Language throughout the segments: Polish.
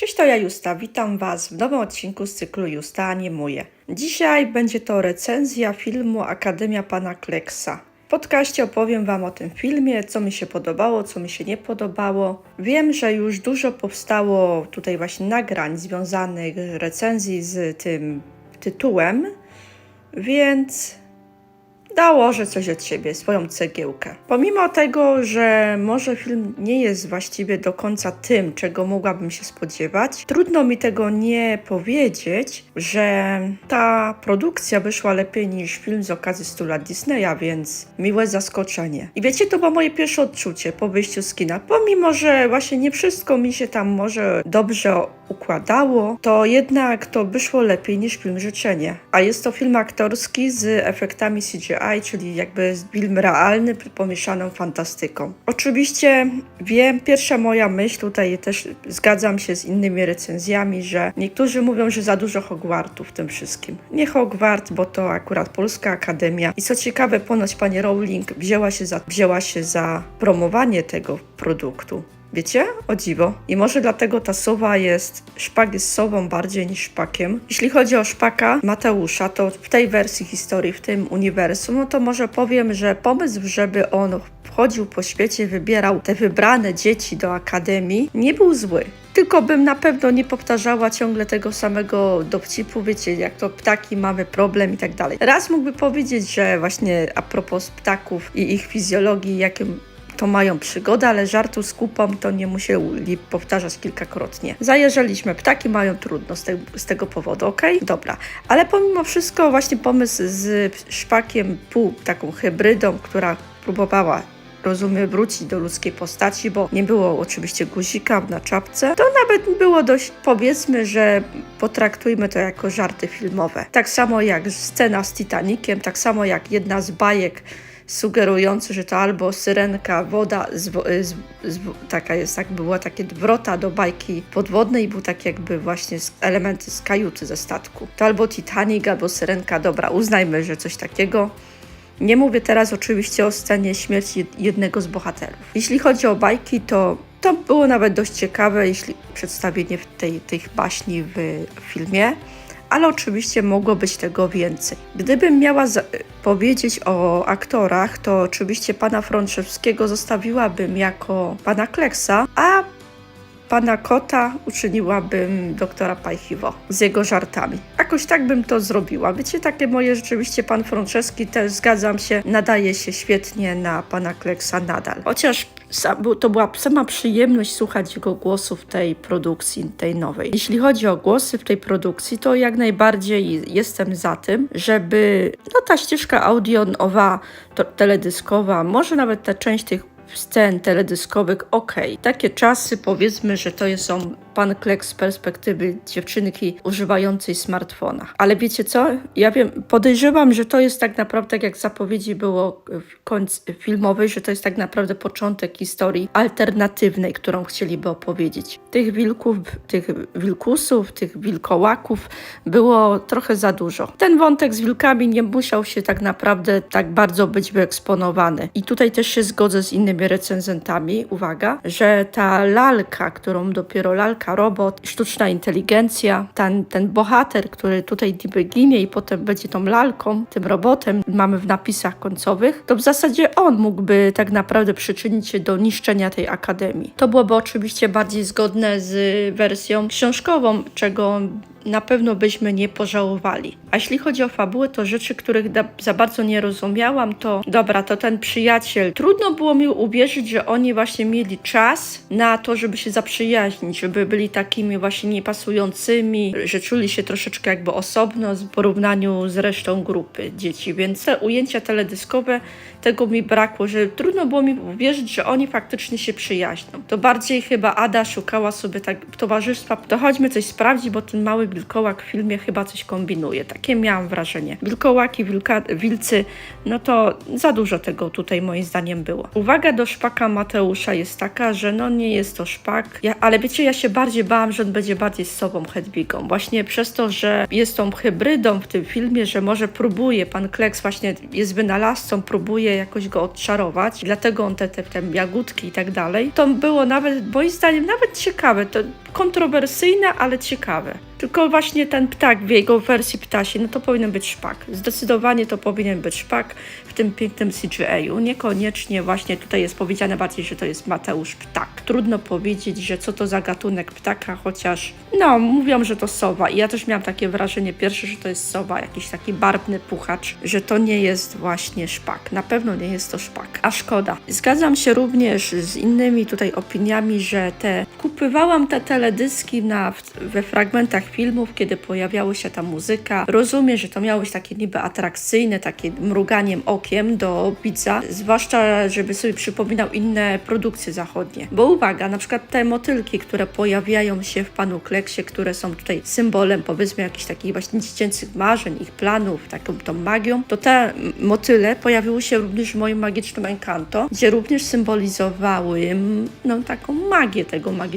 Cześć, to ja Justa. Witam Was w nowym odcinku z cyklu Justa Animuje. Dzisiaj będzie to recenzja filmu Akademia Pana Kleksa. W podcaście opowiem Wam o tym filmie, co mi się podobało, co mi się nie podobało. Wiem, że już dużo powstało tutaj właśnie nagrań związanych recenzji z tym tytułem, więc dołożę coś od siebie, swoją cegiełkę. Pomimo tego, że może film nie jest właściwie do końca tym, czego mogłabym się spodziewać, trudno mi tego nie powiedzieć, że ta produkcja wyszła lepiej niż film z okazji 100 lat Disneya, więc miłe zaskoczenie. I wiecie, to było moje pierwsze odczucie po wyjściu z kina. Pomimo, że właśnie nie wszystko mi się tam może dobrze układało, to jednak to wyszło lepiej niż film Życzenie. A jest to film aktorski z efektami CGI, czyli jakby film realny pomieszaną fantastyką. Oczywiście wiem, pierwsza moja myśl, tutaj też zgadzam się z innymi recenzjami, że niektórzy mówią, że za dużo Hogwartu w tym wszystkim. Nie Hogwart, bo to akurat Polska Akademia. I co ciekawe, ponoć pani Rowling wzięła się za, wzięła się za promowanie tego produktu. Wiecie? O dziwo. I może dlatego ta sowa jest, szpak jest sową bardziej niż szpakiem. Jeśli chodzi o szpaka Mateusza, to w tej wersji historii, w tym uniwersum, no to może powiem, że pomysł, żeby on chodził po świecie, wybierał te wybrane dzieci do akademii, nie był zły. Tylko bym na pewno nie powtarzała ciągle tego samego dowcipu, wiecie, jak to ptaki mamy problem i tak dalej. Raz mógłby powiedzieć, że właśnie a propos ptaków i ich fizjologii, jakim to mają przygodę, ale żartu z kupą to nie musieli powtarzać kilkakrotnie. Zajeżdżaliśmy, ptaki mają trudno z, te, z tego powodu, ok? Dobra, ale pomimo wszystko właśnie pomysł z szpakiem pół, taką hybrydą, która próbowała rozumiem, wrócić do ludzkiej postaci, bo nie było oczywiście guzika na czapce, to nawet było dość, powiedzmy, że potraktujmy to jako żarty filmowe. Tak samo jak scena z Titanikiem, tak samo jak jedna z bajek sugerujący, że to albo syrenka, woda, z, z, z, taka jest, tak była takie wrota do bajki podwodnej, był tak jakby właśnie elementy z kajuty ze statku. To albo Titanic, albo syrenka, dobra, uznajmy, że coś takiego. Nie mówię teraz oczywiście o scenie śmierci jednego z bohaterów. Jeśli chodzi o bajki, to to było nawet dość ciekawe, jeśli przedstawienie tej, tych baśni w filmie ale oczywiście mogło być tego więcej. Gdybym miała powiedzieć o aktorach, to oczywiście pana Frączewskiego zostawiłabym jako pana Kleksa, a pana Kota uczyniłabym doktora Pajchiwo z jego żartami. Jakoś tak bym to zrobiła. Wiecie, takie moje rzeczywiście pan Franceski też zgadzam się, nadaje się świetnie na pana Kleksa nadal. Chociaż to była sama przyjemność słuchać jego głosu w tej produkcji, tej nowej. Jeśli chodzi o głosy w tej produkcji, to jak najbardziej jestem za tym, żeby no, ta ścieżka audiowa, teledyskowa, może nawet ta część tych scen teledyskowych, ok. Takie czasy, powiedzmy, że to są pan Kleks z perspektywy dziewczynki używającej smartfona. Ale wiecie co? Ja wiem, podejrzewam, że to jest tak naprawdę, jak zapowiedzi było w końcu filmowej, że to jest tak naprawdę początek historii alternatywnej, którą chcieliby opowiedzieć. Tych wilków, tych wilkusów, tych wilkołaków było trochę za dużo. Ten wątek z wilkami nie musiał się tak naprawdę tak bardzo być wyeksponowany. I tutaj też się zgodzę z innymi recenzentami, uwaga, że ta lalka, którą dopiero lalka robot, sztuczna inteligencja, ten, ten bohater, który tutaj niby ginie i potem będzie tą lalką, tym robotem, mamy w napisach końcowych, to w zasadzie on mógłby tak naprawdę przyczynić się do niszczenia tej akademii. To byłoby oczywiście bardziej zgodne z wersją książkową, czego na pewno byśmy nie pożałowali. A jeśli chodzi o fabułę, to rzeczy, których za bardzo nie rozumiałam, to dobra, to ten przyjaciel. Trudno było mi uwierzyć, że oni właśnie mieli czas na to, żeby się zaprzyjaźnić, żeby byli takimi właśnie niepasującymi, że czuli się troszeczkę jakby osobno w porównaniu z resztą grupy dzieci. Więc te ujęcia teledyskowe, tego mi brakło, że trudno było mi uwierzyć, że oni faktycznie się przyjaźnią. To bardziej chyba Ada szukała sobie tak towarzystwa, to chodźmy coś sprawdzić, bo ten mały wilkołak w filmie chyba coś kombinuje. Takie miałam wrażenie. Wilkołaki, wilka, wilcy, no to za dużo tego tutaj moim zdaniem było. Uwaga do szpaka Mateusza jest taka, że no nie jest to szpak, ja, ale wiecie, ja się bardziej bałam, że on będzie bardziej z sobą Hedwigą. Właśnie przez to, że jest tą hybrydą w tym filmie, że może próbuje, pan Kleks właśnie jest wynalazcą, próbuje jakoś go odczarować, dlatego on te, te, te jagódki i tak dalej. To było nawet, moim zdaniem, nawet ciekawe. To kontrowersyjne, ale ciekawe. Tylko właśnie ten ptak w jego wersji ptasiej, no to powinien być szpak. Zdecydowanie to powinien być szpak w tym pięknym CGI-u. Niekoniecznie właśnie tutaj jest powiedziane bardziej, że to jest Mateusz Ptak. Trudno powiedzieć, że co to za gatunek ptaka, chociaż no, mówią, że to sowa. I ja też miałam takie wrażenie pierwsze, że to jest sowa, jakiś taki barwny puchacz, że to nie jest właśnie szpak. Na pewno nie jest to szpak. A szkoda. Zgadzam się również z innymi tutaj opiniami, że te kupywałam te teledyski na, we fragmentach filmów, kiedy pojawiała się ta muzyka. Rozumiem, że to miało być takie niby atrakcyjne, takie mruganiem okiem do widza, zwłaszcza żeby sobie przypominał inne produkcje zachodnie. Bo uwaga, na przykład te motylki, które pojawiają się w Panu Kleksie, które są tutaj symbolem powiedzmy jakichś takich właśnie dziecięcych marzeń, ich planów, taką tą magią, to te motyle pojawiły się również w moim magicznym Encanto, gdzie również symbolizowały mm, no, taką magię tego magicznego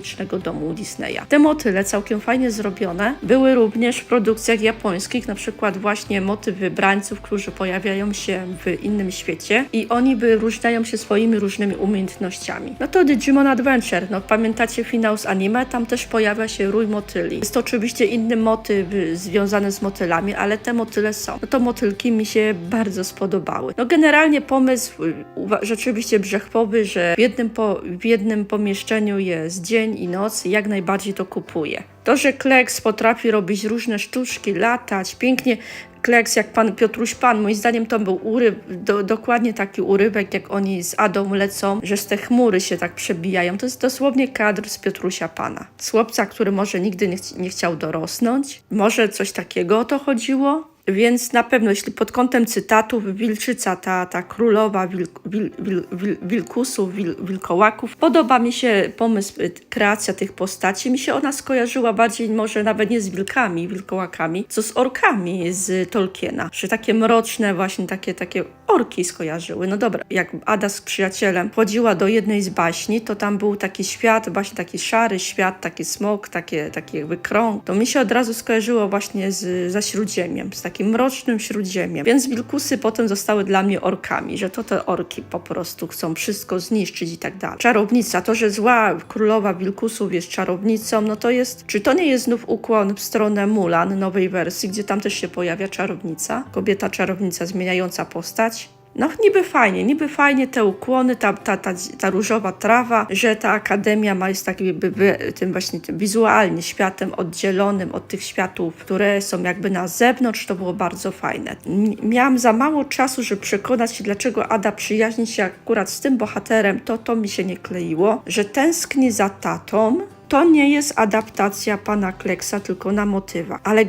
domu Disneya. Te motyle całkiem fajnie zrobione były również w produkcjach japońskich, na przykład właśnie motyw wybrańców, którzy pojawiają się w innym świecie i oni wyróżniają się swoimi różnymi umiejętnościami. No to Digimon Adventure, no pamiętacie finał z anime, tam też pojawia się rój motyli. Jest to oczywiście inny motyw związany z motylami, ale te motyle są. No to motylki mi się bardzo spodobały. No generalnie pomysł y, rzeczywiście brzechwowy, że w jednym, po, w jednym pomieszczeniu jest dzień i noc, jak najbardziej to kupuję. To, że Kleks potrafi robić różne sztuczki, latać, pięknie Kleks, jak pan Piotruś Pan, moim zdaniem to był uryw, do, dokładnie taki urywek, jak oni z Adą lecą, że z te chmury się tak przebijają. To jest dosłownie kadr z Piotrusia Pana. Z chłopca, który może nigdy nie, chci- nie chciał dorosnąć. Może coś takiego o to chodziło? Więc na pewno, jeśli pod kątem cytatów, Wilczyca, ta, ta królowa wil, wil, wil, wil, wilkusów, wil, wilkołaków, podoba mi się pomysł, y, kreacja tych postaci. Mi się ona skojarzyła bardziej może nawet nie z wilkami, wilkołakami, co z orkami z Tolkiena. Że takie mroczne właśnie takie, takie orki skojarzyły. No dobra, jak Ada z przyjacielem wchodziła do jednej z baśni, to tam był taki świat, właśnie taki szary świat, taki smok, takie, taki jakby krąg. To mi się od razu skojarzyło właśnie z, ze Śródziemiem, z takim mrocznym Śródziemiem. Więc wilkusy potem zostały dla mnie orkami, że to te orki po prostu chcą wszystko zniszczyć i tak dalej. Czarownica, to, że zła królowa wilkusów jest czarownicą, no to jest, czy to nie jest znów ukłon w stronę Mulan, nowej wersji, gdzie tam też się pojawia czarownica, kobieta czarownica zmieniająca postać? No niby fajnie, niby fajnie te ukłony, ta, ta, ta, ta różowa trawa, że ta akademia ma jest takim jakby tym właśnie tym wizualnie światem oddzielonym od tych światów, które są jakby na zewnątrz, to było bardzo fajne. Miałam za mało czasu, żeby przekonać się, dlaczego Ada przyjaźni się akurat z tym bohaterem, to to mi się nie kleiło, że tęskni za tatą, to nie jest adaptacja pana Kleksa, tylko na motywa. Ale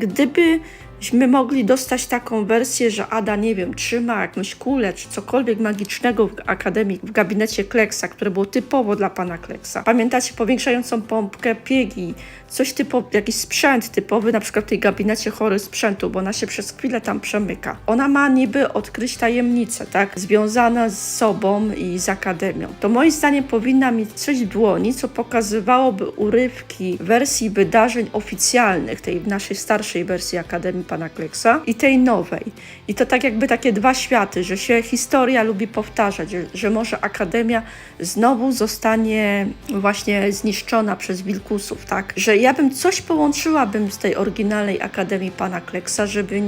gdybyśmy mogli dostać taką wersję, że Ada, nie wiem, trzyma jakąś kulę czy cokolwiek magicznego w Akademii, w gabinecie Kleksa, które było typowo dla pana Kleksa. Pamiętacie powiększającą pompkę piegi, coś typowo, jakiś sprzęt typowy, na przykład w tej gabinecie chory sprzętu, bo ona się przez chwilę tam przemyka. Ona ma niby odkryć tajemnicę, tak, związana z sobą i z Akademią. To moim zdaniem powinna mieć coś w dłoni, co pokazywałoby urywki wersji wydarzeń oficjalnych, tej naszej starszej wersji Akademii Pana Kleksa i tej nowej. I to tak jakby takie dwa światy, że się historia lubi powtarzać, że, że może Akademia znowu zostanie właśnie zniszczona przez Wilkusów, tak? Że ja bym coś połączyłabym z tej oryginalnej Akademii Pana Kleksa, żeby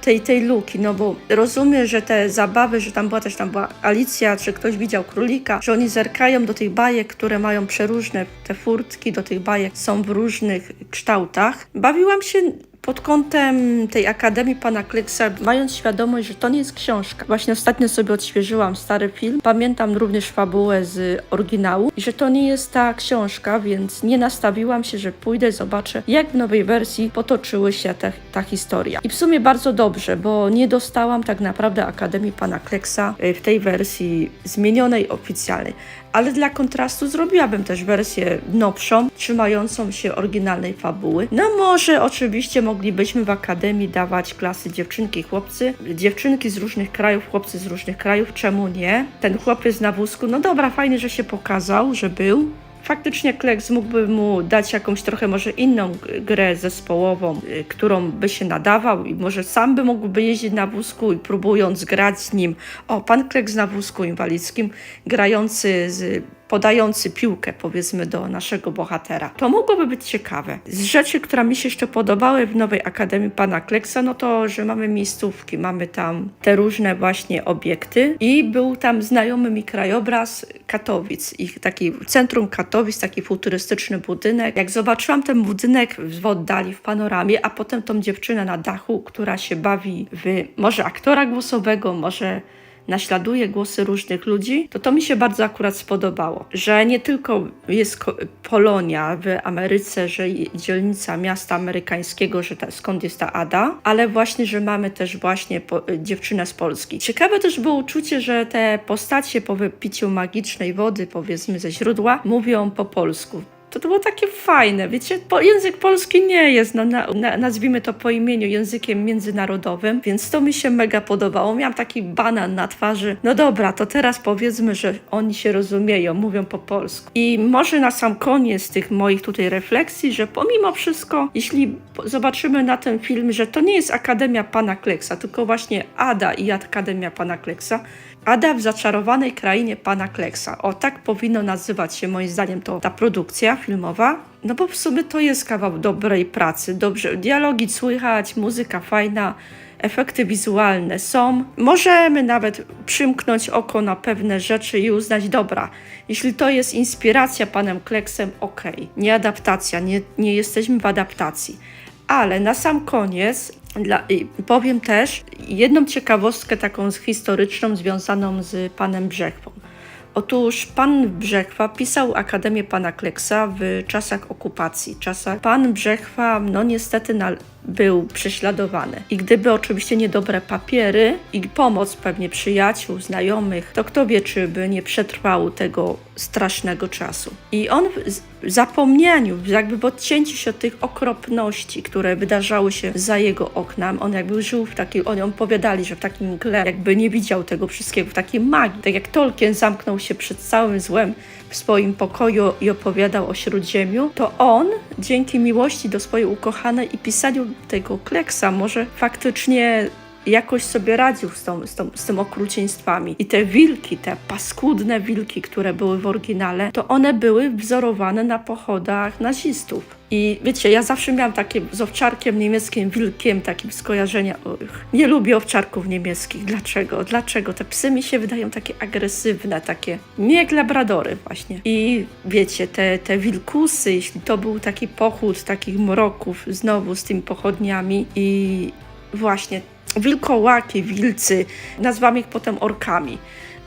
tej, tej luki, no bo rozumiem, że te zabawy, że tam była też tam była Alicja, czy ktoś widział królika, że oni zerkają do tych bajek, które mają przeróżne, te furtki do tych bajek są w różnych kształtach. Bawiłam się pod kątem tej Akademii Pana Kleksa, mając świadomość, że to nie jest książka. Właśnie ostatnio sobie odświeżyłam stary film. Pamiętam również fabułę z oryginału i że to nie jest ta książka, więc nie nastawiłam się, że pójdę, zobaczę, jak w nowej wersji potoczyły się te, ta historia. I w sumie bardzo dobrze, bo nie dostałam tak naprawdę Akademii Pana Kleksa y, w tej wersji zmienionej, oficjalnej ale dla kontrastu zrobiłabym też wersję nowszą, trzymającą się oryginalnej fabuły. No może oczywiście moglibyśmy w akademii dawać klasy dziewczynki i chłopcy, dziewczynki z różnych krajów, chłopcy z różnych krajów, czemu nie? Ten chłopiec na wózku, no dobra, fajnie, że się pokazał, że był, faktycznie Kleks mógłby mu dać jakąś trochę może inną grę zespołową, y, którą by się nadawał i może sam by mógłby jeździć na wózku i próbując grać z nim. O, pan Kleks na wózku inwalidzkim, grający z podający piłkę, powiedzmy, do naszego bohatera. To mogłoby być ciekawe. Z rzeczy, które mi się jeszcze podobały w Nowej Akademii Pana Kleksa, no to, że mamy miejscówki, mamy tam te różne właśnie obiekty i był tam znajomy mi krajobraz Katowic, ich taki centrum Katowic, taki futurystyczny budynek. Jak zobaczyłam ten budynek w oddali, w panoramie, a potem tą dziewczynę na dachu, która się bawi w może aktora głosowego, może naśladuje głosy różnych ludzi, to to mi się bardzo akurat spodobało, że nie tylko jest Polonia w Ameryce, że dzielnica miasta amerykańskiego, że ta, skąd jest ta Ada, ale właśnie, że mamy też właśnie po, dziewczynę z Polski. Ciekawe też było uczucie, że te postacie po wypiciu magicznej wody, powiedzmy ze źródła, mówią po polsku to, to było takie fajne. Wiecie, po, język polski nie jest, no, na, na, nazwijmy to po imieniu, językiem międzynarodowym, więc to mi się mega podobało. Miałam taki banan na twarzy. No dobra, to teraz powiedzmy, że oni się rozumieją, mówią po polsku. I może na sam koniec tych moich tutaj refleksji, że pomimo wszystko, jeśli zobaczymy na ten film, że to nie jest Akademia Pana Kleksa, tylko właśnie Ada i Akademia Pana Kleksa, Ada w zaczarowanej krainie pana Kleksa. O, tak powinno nazywać się moim zdaniem to ta produkcja filmowa. No bo w sumie to jest kawał dobrej pracy, dobrze, dialogi słychać, muzyka fajna, efekty wizualne są. Możemy nawet przymknąć oko na pewne rzeczy i uznać, dobra, jeśli to jest inspiracja panem Kleksem, okej, nie adaptacja, nie, nie jesteśmy w adaptacji. Ale na sam koniec dla, powiem też jedną ciekawostkę taką historyczną związaną z panem Brzechwą. Otóż pan Brzechwa pisał Akademię Pana Kleksa w czasach okupacji. Czasach pan Brzechwa, no niestety, na, był prześladowany. I gdyby oczywiście niedobre papiery i pomoc pewnie przyjaciół, znajomych, to kto wie, czy by nie przetrwał tego strasznego czasu. I on w zapomnieniu, jakby w odcięciu się od tych okropności, które wydarzały się za jego oknem, on jakby żył w takiej, oni opowiadali, że w takim mgle, jakby nie widział tego wszystkiego, w takiej magii. Tak jak Tolkien zamknął się przed całym złem w swoim pokoju i opowiadał o Śródziemiu, to on dzięki miłości do swojej ukochanej i pisaniu tego kleksa może faktycznie jakoś sobie radził z, tą, z, tą, z tym okrucieństwami. I te wilki, te paskudne wilki, które były w oryginale, to one były wzorowane na pochodach nazistów. I wiecie, ja zawsze miałam takie z owczarkiem niemieckim, wilkiem, takim skojarzenia. Och, nie lubię owczarków niemieckich. Dlaczego? Dlaczego? Te psy mi się wydają takie agresywne, takie nie jak labradory właśnie. I wiecie, te, te wilkusy, jeśli to był taki pochód takich mroków, znowu z tymi pochodniami i właśnie wilkołaki, wilcy, nazwam ich potem orkami.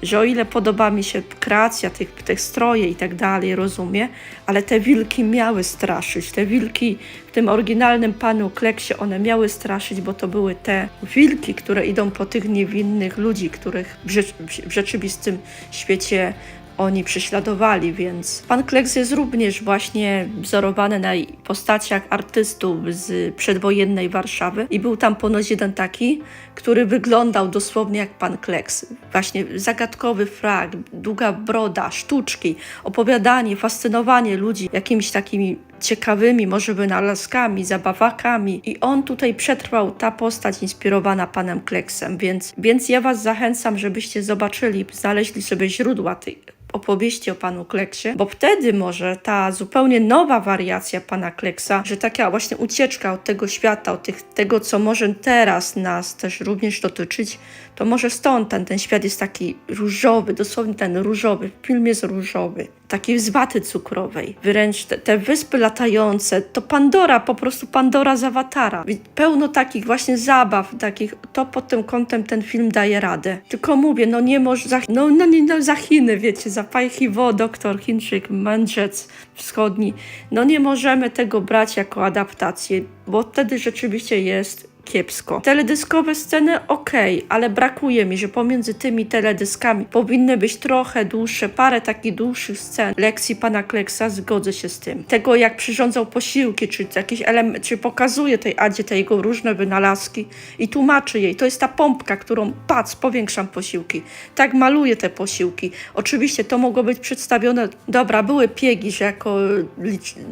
Że o ile podoba mi się kreacja tych, tych stroje i tak dalej, rozumie, ale te wilki miały straszyć. Te wilki w tym oryginalnym panu Kleksie, one miały straszyć, bo to były te wilki, które idą po tych niewinnych ludzi, których w, rzecz, w rzeczywistym świecie oni prześladowali, więc pan Kleks jest również właśnie wzorowany na postaciach artystów z przedwojennej Warszawy i był tam ponoć jeden taki, który wyglądał dosłownie jak pan Kleks. Właśnie zagadkowy frak, długa broda, sztuczki, opowiadanie, fascynowanie ludzi jakimiś takimi ciekawymi może wynalazkami, zabawakami. I on tutaj przetrwał, ta postać inspirowana panem Kleksem, więc, więc ja was zachęcam, żebyście zobaczyli, znaleźli sobie źródła tych opowieści o panu Kleksie, bo wtedy może ta zupełnie nowa wariacja pana Kleksa, że taka właśnie ucieczka od tego świata, od tych, tego, co może teraz nas też również dotyczyć, to może stąd ten, ten świat jest taki różowy, dosłownie ten różowy, film jest różowy, taki z waty cukrowej, wręcz te, te wyspy latające, to Pandora, po prostu Pandora z awatara. Pełno takich właśnie zabaw, takich, to pod tym kątem ten film daje radę. Tylko mówię, no nie może, za, no, no, nie, no za Chiny, wiecie, za Pajchiwo, doktor Chińczyk, mędrzec wschodni, no nie możemy tego brać jako adaptację, bo wtedy rzeczywiście jest kiepsko. Teledyskowe sceny okej, ale brakuje mi, że pomiędzy tymi teledyskami powinny być trochę dłuższe, parę takich dłuższych scen lekcji pana Kleksa, zgodzę się z tym. Tego jak przyrządzał posiłki, czy jakieś element, czy pokazuje tej Adzie te jego różne wynalazki i tłumaczy jej. To jest ta pompka, którą pac, powiększam posiłki. Tak maluję te posiłki. Oczywiście to mogło być przedstawione, dobra, były piegi, że jako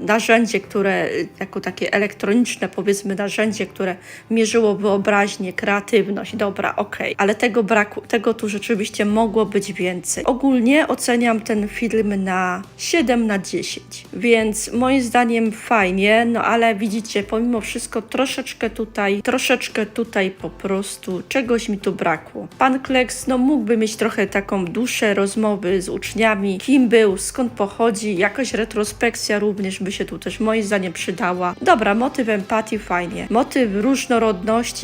narzędzie, które, jako takie elektroniczne powiedzmy narzędzie, które mierzy mierzyło wyobraźnię, kreatywność, dobra, okej, ale tego braku, tego tu rzeczywiście mogło być więcej. Ogólnie oceniam ten film na 7 na 10, więc moim zdaniem fajnie, no ale widzicie, pomimo wszystko troszeczkę tutaj, troszeczkę tutaj po prostu czegoś mi tu brakło. Pan Kleks, no mógłby mieć trochę taką dłuższe rozmowy z uczniami, kim był, skąd pochodzi, jakaś retrospekcja również by się tu też moim zdaniem przydała. Dobra, motyw empatii fajnie, motyw różnorodności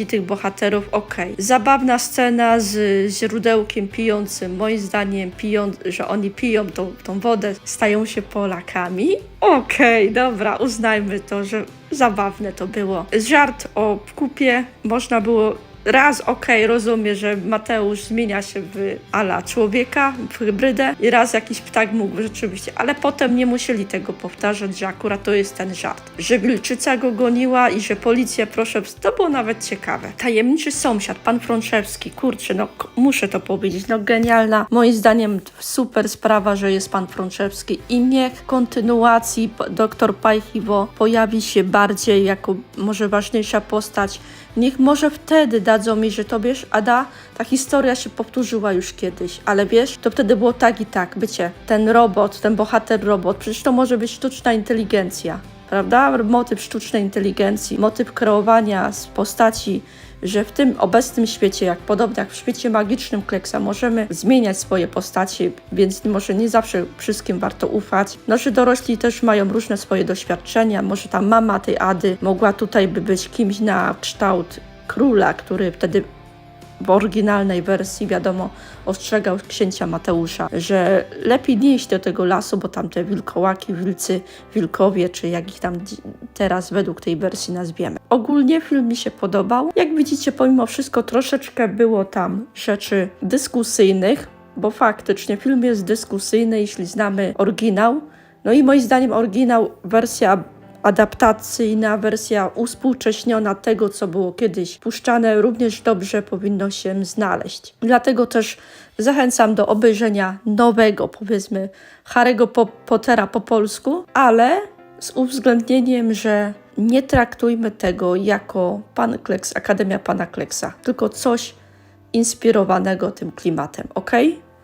tych bohaterów okej. Zabawna scena z źródełkiem pijącym, moim zdaniem piją, że oni piją tą, tą wodę, stają się Polakami. Okej, dobra, uznajmy to, że zabawne to było. Żart o kupie można było raz okej, rozumiem, że Mateusz zmienia się w ala człowieka, w hybrydę i raz jakiś ptak mógł rzeczywiście, ale potem nie musieli tego powtarzać, że akurat to jest ten żart. Że wilczyca go goniła i że policja, proszę, to było nawet ciekawe. Tajemniczy sąsiad, pan Frączewski, kurczę, no muszę to powiedzieć, no genialna, moim zdaniem super sprawa, że jest pan Frączewski i niech w kontynuacji doktor Pajchiwo pojawi się bardziej jako może ważniejsza postać, Niech może wtedy dadzą mi, że to wiesz, Ada, ta historia się powtórzyła już kiedyś, ale wiesz, to wtedy było tak i tak, bycie, ten robot, ten bohater robot, przecież to może być sztuczna inteligencja, prawda? Motyw sztucznej inteligencji, motyw kreowania z postaci, że w tym obecnym świecie, jak podobnie jak w świecie magicznym Kleksa, możemy zmieniać swoje postacie, więc może nie zawsze wszystkim warto ufać. No, że dorośli też mają różne swoje doświadczenia. Może ta mama tej Ady mogła tutaj by być kimś na kształt króla, który wtedy w oryginalnej wersji, wiadomo, ostrzegał księcia Mateusza, że lepiej nie iść do tego lasu, bo tam te wilkołaki, wilcy, wilkowie, czy jak ich tam teraz według tej wersji nazwiemy. Ogólnie film mi się podobał. Jak widzicie, pomimo wszystko troszeczkę było tam rzeczy dyskusyjnych, bo faktycznie film jest dyskusyjny, jeśli znamy oryginał. No i moim zdaniem oryginał, wersja adaptacyjna, wersja uspółcześniona tego, co było kiedyś puszczane, również dobrze powinno się znaleźć. Dlatego też zachęcam do obejrzenia nowego, powiedzmy, Harry'ego po Pottera po polsku, ale z uwzględnieniem, że nie traktujmy tego jako Pan Kleks, Akademia Pana Kleksa, tylko coś inspirowanego tym klimatem, ok?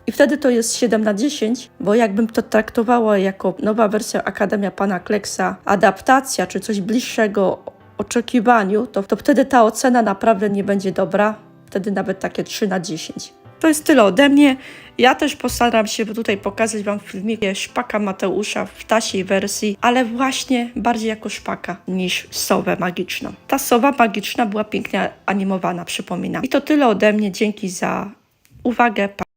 I wtedy to jest 7 na 10, bo jakbym to traktowała jako nowa wersja Akademia Pana Kleksa, adaptacja czy coś bliższego oczekiwaniu, to, to wtedy ta ocena naprawdę nie będzie dobra. Wtedy nawet takie 3 na 10. To jest tyle ode mnie. Ja też postaram się tutaj pokazać Wam w filmie szpaka Mateusza w tasiej wersji, ale właśnie bardziej jako szpaka niż sowę magiczną. Ta sowa magiczna była pięknie animowana, przypominam. I to tyle ode mnie. Dzięki za uwagę.